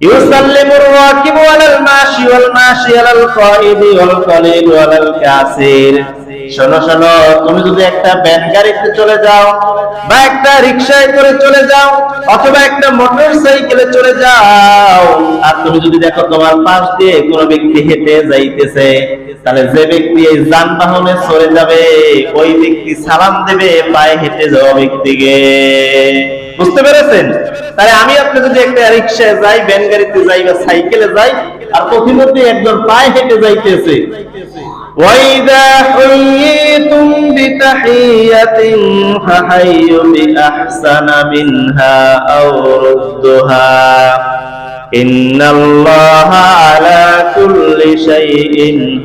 يسلم الراكب على الماشي والماشي على القائد والقليل على الكاسر শোনো শোনো তুমি যদি একটা ভ্যান গাড়িতে চলে যাও বা একটা রিক্সায় করে চলে যাও অথবা একটা মোটর সাইকেলে চলে যাও আর তুমি যদি দেখো তোমার পাশ দিয়ে কোনো ব্যক্তি হেঁটে যাইতেছে তাহলে যে ব্যক্তি এই যানবাহনে চলে যাবে ওই ব্যক্তি সালাম দেবে পায়ে হেঁটে যাওয়া ব্যক্তিকে বুঝতে পেরেছেন তাহলে আমি আপনি যদি একটা রিক্সায় যাই ভ্যান গাড়িতে যাই বা সাইকেলে যাই আর প্রতিমধ্যে একজন পায়ে হেঁটে যাইতেছে وإذا حييتم بتحية فحيوا بأحسن منها أو ردها إن الله على كل شيء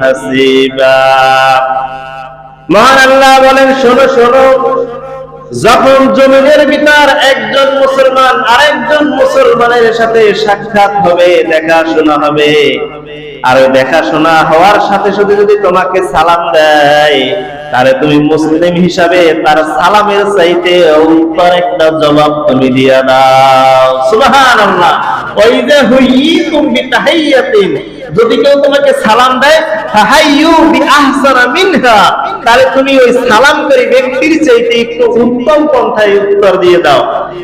حسيبا মহান আল্লাহ বলেন শোনো শোনো যখন জমিনের ভিতর একজন মুসলমান আরেকজন মুসলমানের সাথে সাক্ষাৎ হবে, দেখাশোনা হবে। আর দেখাশোনা হওয়ার সাথে সাথে যদি তোমাকে সালাম দেয়, তাহলে তুমি মুসলিম হিসাবে তার সালামের চাইতে উত্তর একটা জবাব তুমি দিয়া দাও। সুবহানাল্লাহ। ওই যে হুইয়িতুম বিতাহিয়াতিন। যদি কেউ তোমাকে সালাম দেয়, ফাহাইয়ু বিআহসানা মিনহা। তাহলে তুমি ওই সালাম করি ব্যক্তির চাইতে একটু উত্তম পন্থায় উত্তর দিয়ে দাও।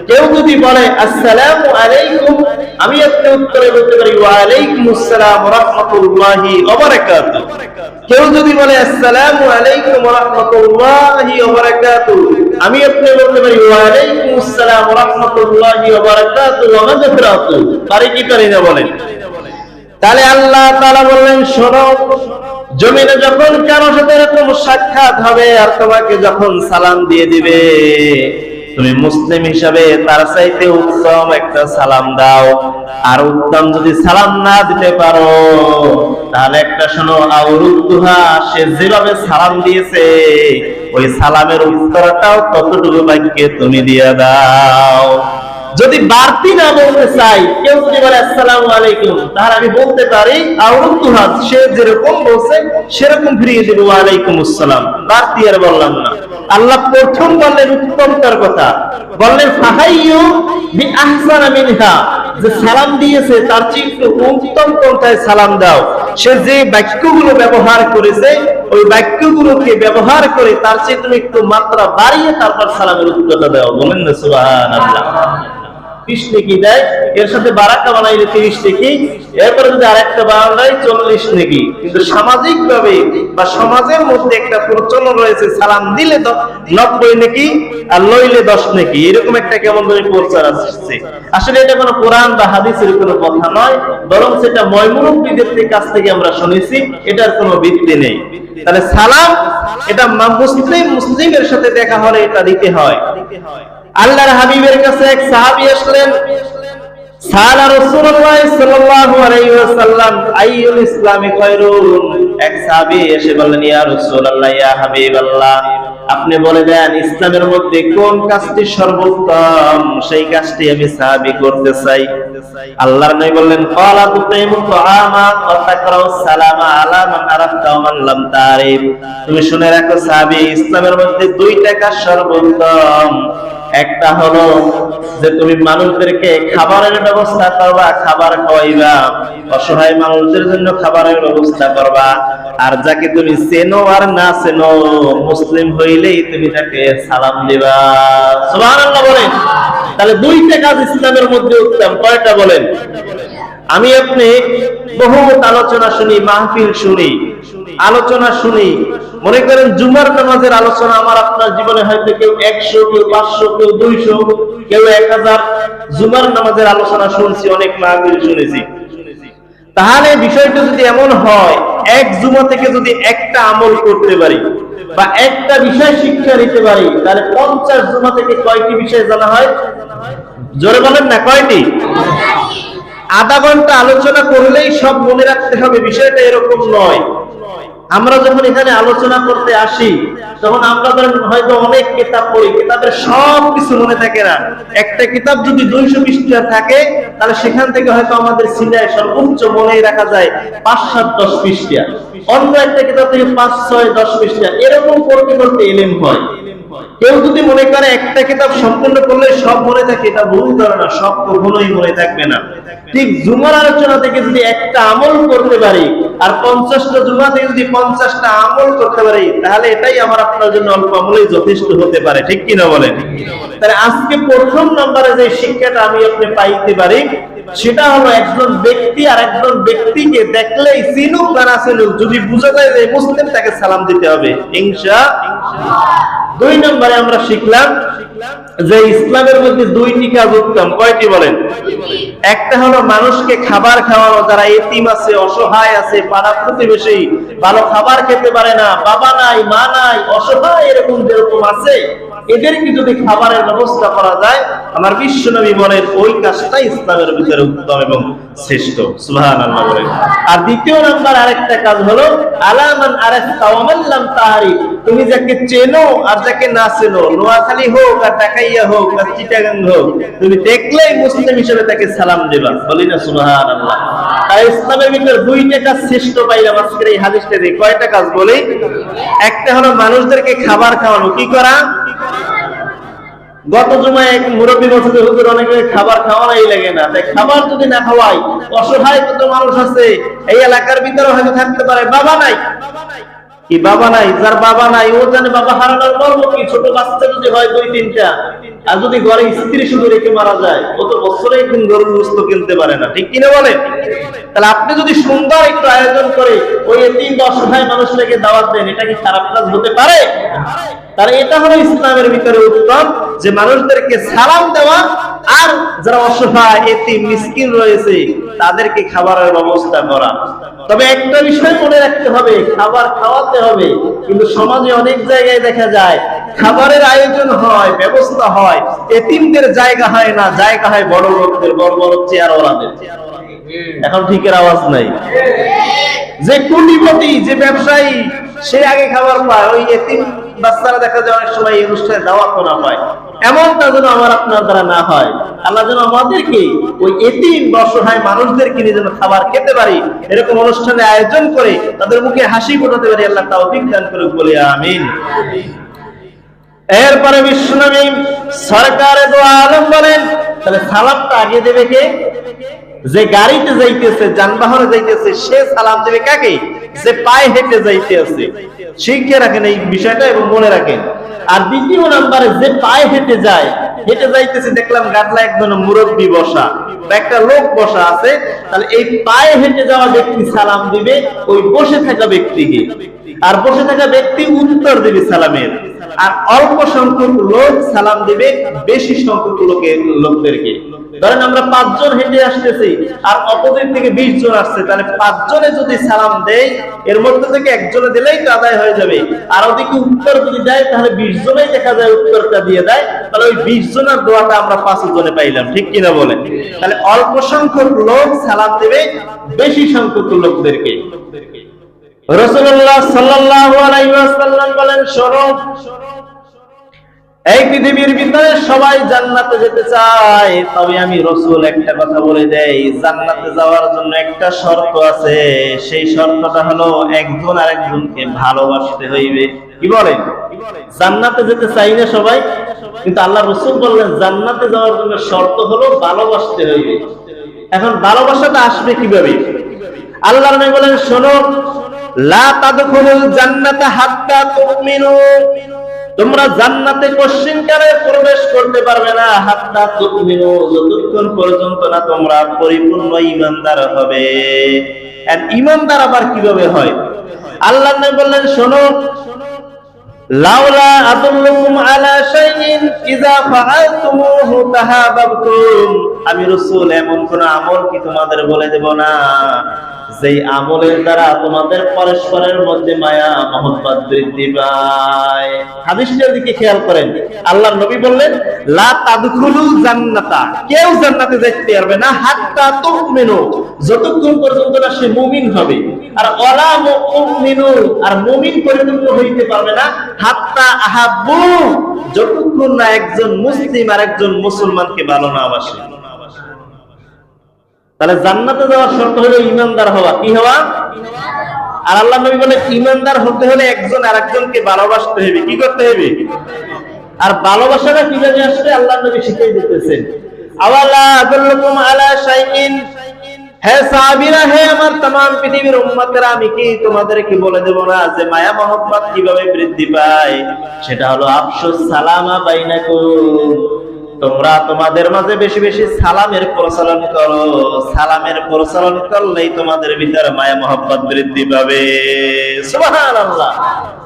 কেউ যদি বলে, আসসালামু আলাইকুম, আমি আপনি উত্তরে বলতে পারি ওয়া আলাইকুম আসসালাম রাহমাতুল্লাহি ওয়া বারাকাতুহু। কেউ যদি বলে, আসসালামু আলাইকুম ওয়া রাহমাতুল্লাহি ওয়া বারাকাতুহু, আমি আপনি বলতে পারি ওয়া আলাইকুম আসসালাম ওয়া রাহমাতুল্লাহি ওয়া মাগফিরাতুহু। পারি কি পারি না বলেন? তাহলে আল্লাহ তাআলা বললেন, শোনো জমিনে যখন কারও সাথে এরকম সাক্ষাৎ হবে, আর তোমাকে যখন সালাম দিয়ে দিবে, তুমি মুসলিম হিসাবে তার চাইতে উত্তম একটা সালাম দাও। আর উত্তম যদি সালাম না দিতে পারো, তাহলে একটা শোনো, আউরুদ্দুহা, সে যেভাবে সালাম দিয়েছে, ওই সালামের উত্তরটাও ততটুকু বাক্যে তুমি দিয়ে দাও। যদি বাড়তি না বলতে চাই, কেউ যদি বলে, আসসালামু আলাইকুম তাহলে আমি বলতে পারি আউরুদ্দুহাত সে যেরকম বলছে, সেরকম ফিরিয়ে দেবো, ওয়ালাইকুম আসসালাম বাড়তি আর বললাম না। আল্লাহ প্রথম বললেন উত্তমতার কথা। বললেন যে সালাম দিয়েছে, তার চেয়ে একটু উত্তম পন্থায় সালাম দাও। সে যে বাক্যগুলো ব্যবহার করেছে, ওই বাক্যগুলোকে ব্যবহার করে তার চেয়ে তুমি একটু মাত্রা বাড়িয়ে তারপর সালামের উত্তরটা দাও। বলেন না, সুবহানাল্লাহ। বিশ নেকি দেয়, এর সাথে বারাকা বানাইলে নেকি, এরপরে যদি চল্লিশ নেকি। কিন্তু সামাজিক ভাবে বা সমাজের মধ্যে একটা প্রচলন রয়েছে, সালাম দিলে নব্বই নেকি আর লইলে দশ নেকি। এরকম একটা কেমন ধরে প্রচার আসছে? আসলে এটা কোনো কোরআন বা হাদিসের কোনো কথা নয়, বরং সেটা ময়মুরব্বীদের কাছ থেকে আমরা শুনেছি, এটার কোনো ভিত্তি নেই। তাহলে সালাম, এটা মুসলিম, মুসলিমের সাথে দেখা হলে এটা দিতে হয়। আল্লাহর হাবিবের কাছে এক সাহাবী আসলেন আপনি বলে দেন, ইসলামের মধ্যে কোন কাজটি সর্বোত্তম? সেই কাজটি আমি সাহাবী করতে চাই। আল্লাহর নবী বললেন তুমি শুনে রাখো, সাহাবী, ইসলামের মধ্যে দুইটা কাজ সর্বোত্তম। একটা হলো যে তুমি মানুষদেরকে খাবারের ব্যবস্থা করবা, খাবার খাওয়াইবা, অসহায় মানুষদের জন্য খাবারের ব্যবস্থা করবা। আর যাকে তুমি চেনো আর না চেনো, মুসলিম হইলেই তুমি তাকে সালাম দিবা। সুবহানাল্লাহ বলেন। তাহলে দুইটা কাজ ইসলামের মধ্যে উত্তম। কয়টা বলেন? আমি আপনি বহুত আলোচনা শুনি, মাহফিল শুনি। আলোচনা শুনি। মনে করেন জুমার নামাজের আলোচনা আমার আপনার জীবনে হয়তো কেউ একশো, কেউ পাঁচশো, কেউ দুইশো, কেউ এক হাজার। জুমার নামাজের আলোচনা শুনছি, অনেক মাহফিল শুনেছি। তাহলে বিষয়টা যদি এমন হয়, এক জুমা থেকে যদি একটা আমল করতে পারি বা একটা বিষয় শিক্ষা নিতে পারি, তাহলে পঞ্চাশ জুমা থেকে কয়টি বিষয় জানা হয়? জোরে বলেন না, কয়টি? আধা ঘণ্টা আলোচনা করলেই সব মনে রাখতে হবে, বিষয়টা এরকম নয়। আমরা যখন এখানে আলোচনা করতে আসি, তখন আমরা ধরেন হয়তো অনেক কিতাব পড়ি, কিতাবের সব কিছু মনে থাকে না। একটা কিতাব যদি দুইশো পৃষ্ঠা থাকে, তাহলে সেখান থেকে হয়তো আমাদের সিনায় সর্বোচ্চ মনে রাখা যায় পাঁচ, সাত, দশ পৃষ্ঠা। অন্য একটা কিতাব থেকে পাঁচ, ছয়, দশ পৃষ্ঠা। এরকম করতে করতে এলেম হয়। কেউ যদি মনে করে একটা কিতাব সম্পূর্ণ করলে সব মনে থাকে, এটা ভুল না সব কখনোই মনে থাকবে না। ঠিক জুমার আলোচনা থেকে যদি একটা আমল করতে পারি, আর পঞ্চাশটা জুমা থেকে যদি পঞ্চাশটা আমল করতে পারি, তাহলে এটাই আমার আপনার জন্য অল্প আমলেই যথেষ্ট হতে পারে। ঠিক কিনা বলেন? তাহলে আজকে প্রথম নম্বরে যে শিক্ষাটা আমি আপনি পাইতে পারি সেটা হলো একজন ব্যক্তি আর একজন ব্যক্তিকে দেখলেই চিনুক বা না চিনুক যদি বুঝা যায় যে মুসলিম তাকে সালাম দিতে হবে ইনশা দুই নম্বরে আমরা শিখলাম যে ইসলামের মধ্যে দুইটি কাজ উত্তম। কয়টি বলেন? একটা হলো মানুষকে খাবার খাওয়ানো যারা এতিম আছে অসহায় আছে পাড়া প্রতিবেশী ভালো খাবার খেতে পারে না বাবা নাই মা নাই অসহায় এরকম যেরকম আছে এদেরকে যদি খাবারের ব্যবস্থা করা যায়, আমার বিশ্ব নবী বলেন, ওই কাজটা ইসলামের ভিতরে উত্তম এবং শ্রেষ্ঠ। বলেন। আর দ্বিতীয় নাম্বার আরেকটা কাজ হলো, আলামান ওয়ামাল্লাম তাহারি। তুমি যাকে চেনো আর যাকে না চেনো, নোয়াখালী হোক আর টাকাইয়া হোক আর চিটাগাং হোক, তুমি দেখলেই মুসলিম হিসেবে তাকে সালাম দেবা। বলি না সুবহান আল্লাহ ইসলামের ভিতরে দুইটা কাজ শ্রেষ্ঠ পাইলাম আজকের এই হাদিসটা কয়টা কাজ বলি? একটা হলো মানুষদেরকে খাবার খাওয়ানো। কি করা? গত জমায় এক মুরব্বী হুজুর অনেকে খাবার খাওয়ানোই লাগে না। তাই খাবার যদি না খাওয়াই, অসহায় কত মানুষ আছে? এই এলাকার ভিতরে হয়তো থাকতে পারে। বাবা নাই। কি বাবা নাই? যার বাবা নাই, ও জানে বাবা হারানোর মর্ম কি? ছোট বাচ্চা যদি হয় দুই, তিনটা, আর যদি ঘরে স্ত্রী শুধু রেখে মারা যায় ও তো বছরে একদিন গরুর বস্তু কিনতে পারে না, ঠিক কিনে বলে? তাহলে আপনি যদি সুন্দর একটু আয়োজন করে ওই তিন, দশ অসহায় মানুষটাকে দাওয়াত দেন, এটা কি খারাপ কাজ হতে পারে? তাহলে এটা হলো ইসলামের ভিতরে উত্তম যে মানুষদেরকে সালাম দেওয়া আর যারা অসহায় এতি মিসকিন রয়েছে, তাদেরকে খাবারের ব্যবস্থা করা। তবে একটা বিষয় মনে রাখতে হবে, খাবার খাওয়াতে হবে, কিন্তু সমাজে অনেক জায়গায় দেখা যায়, খাবারের আয়োজন হয়, ব্যবস্থা হয়, এতিমদের জায়গা হয় না, জায়গা হয় বড় লোকদের, বড় বড় চেয়ারওয়ালাদের। এখন ঠিকের আওয়াজ নাই। যে কুটিপতি, যে ব্যবসায়ী, সে আগে খাবার পায়, ওই এতিম বাচ্চারা দেখা যায় অনেক সময় এই অনুষ্ঠানে দাওয়াত না পায়। এমনটা যেন আমার আপনার দ্বারা না হয়। আল্লাহ যেন আমাদেরকে ওই এতিম অসহায় মানুষদেরকে নিয়ে যেন খাবার খেতে পারি, এরকম অনুষ্ঠানে আয়োজন করে তাদের মুখে হাসি ফোটাতে পারি, আল্লাহ তাও দান করে বলি আমিন। এরপরে বিশ্বনবী সরকারে আলম বলেন, তাহলে সালামটা আগে দেবে কে? যে গাড়িতে যাইতেছে, যানবাহনে যাইতেছে, সে সালাম দেবে কাকে? যে পায়ে হেঁটে যাইতে আছে শিখে রাখেন এই বিষয়টা এবং মনে রাখেন। আর দ্বিতীয় নাম্বারে যে পায়ে হেঁটে যায়, হেঁটে যাইতেছে, দেখলাম গাদলা একজন মুরব্বী বসা একটা লোক বসা আছে, তাহলে এই পায়ে হেঁটে যাওয়া ব্যক্তি সালাম দিবে, ওই বসে থাকা ব্যক্তিকে। আর বসে থাকা ব্যক্তি উত্তর দিবে সালামের। আর অল্প সংখ্যক লোক সালাম দিবে, বেশি সংখ্যক লোকের লোকদেরকে। ধরেন আমরা পাঁচজন হেঁটে আসতেছি, আর অপোজিট থেকে বিশ জন আসছে, তাহলে পাঁচজনে যদি সালাম দেয়, এর মধ্যে থেকে একজনে দিলেই তো আদায় হয়ে যাবে। আর ওদিকে উত্তর যদি দেয়, তাহলে বিশ জনেই দেখা যায় উত্তরটা দিয়ে দেয়। তাহলে ওই বিশ জনের দোয়াটা আমরা পাঁচ জনে পাইলাম, ঠিক কিনা বলে? তাহলে অল্প সংখ্যক লোক সালাম দেবে, বেশি সংখ্যক লোকদেরকে। রসুল্লাহ ওয়াসাল্লাম বলেন এই পৃথিবীর ভিতরে সবাই জান্নাতে যেতে চায়, তবে আমি রসুল একটা কথা বলে দেই, জান্নাতে যাওয়ার জন্য একটা শর্ত আছে, সেই শর্তটা হলো একজন ভালোবাসতে হইবে। কি বলেন? জান্নাতে যেতে চাই না সবাই, কিন্তু আল্লাহ রসুল বললেন, জান্নাতে যাওয়ার জন্য শর্ত হলো ভালোবাসতে হইবে। এখন ভালোবাসাটা আসবে কীভাবে? আল্লাহ বলেন, শোনো তোমরা জান্নাতে পশ্চিমকালে প্রবেশ করতে পারবে না, হাত্তা তুমিনু। যতক্ষণ পর্যন্ত না তোমরা পরিপূর্ণ ইমানদার হবে। আর ঈমানদার আবার কীভাবে হয়? আল্লাহ বললেন, শোনো আমি রাসূল, এমন কোন আমল কি তোমাদের বলে দেব না? যেই আমলের দ্বারা তোমাদের পরস্পরের মধ্যে মায়া, মহব্বত বৃদ্ধি পায়। হাদিসটার দিকে খেয়াল করেন। আল্লাহর নবী বললেন জান্নাতা। কেউ জান্নাতে যেতে পারবে না, হাত্তা তুমিনু। যতক্ষণ পর্যন্ত না সে মুমিন হবে। আর ওয়ালা আর মুমিন পরিপূর্ণ হইতে পারবে না হাত্তা আহাব্বু, যতক্ষণ না একজন মুসলিম আর একজন মুসলমানকে ভালো না বাসে। তাহলে জান্নাতে যাওয়ার শর্ত হলো ইমানদার হওয়া। কি হওয়া? আর আল্লাহ নবী বলে, ইমানদার হতে হলে একজন আরেকজনকে ভালোবাসতে হবে। কি করতে হবে? আর ভালোবাসাটা কীভাবে আসবে? আল্লাহ নবী শিখিয়ে দিতেছেন। আওয়ালা আদুল্লুকুম আলা শাইইন কি বৃদ্ধি পায়? সেটা হলো তোমরা তোমাদের মাঝে বেশি বেশি সালামের প্রচলন করো। সালামের প্রচলন করলেই তোমাদের ভিতরে মায়া মহব্বত বৃদ্ধি পাবে।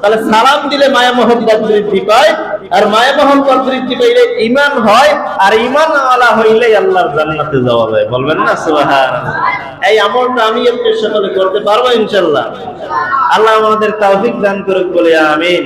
তাহলে সালাম দিলে মায়া মোহাম্মদ বৃদ্ধি পায়। আর মায়া মহব্বত বৃদ্ধি পাইলে ইমান হয়, আর ইমান আলা হইলে আল্লাহর জান্নাতে যাওয়া যায়। বলবেন না, সুবহানাল্লাহ। এই আমলটা আমি একটু সকলে করতে পারব ইনশাল্লাহ আল্লাহ আমাদের তৌফিক দান করুক বলে, আমিন।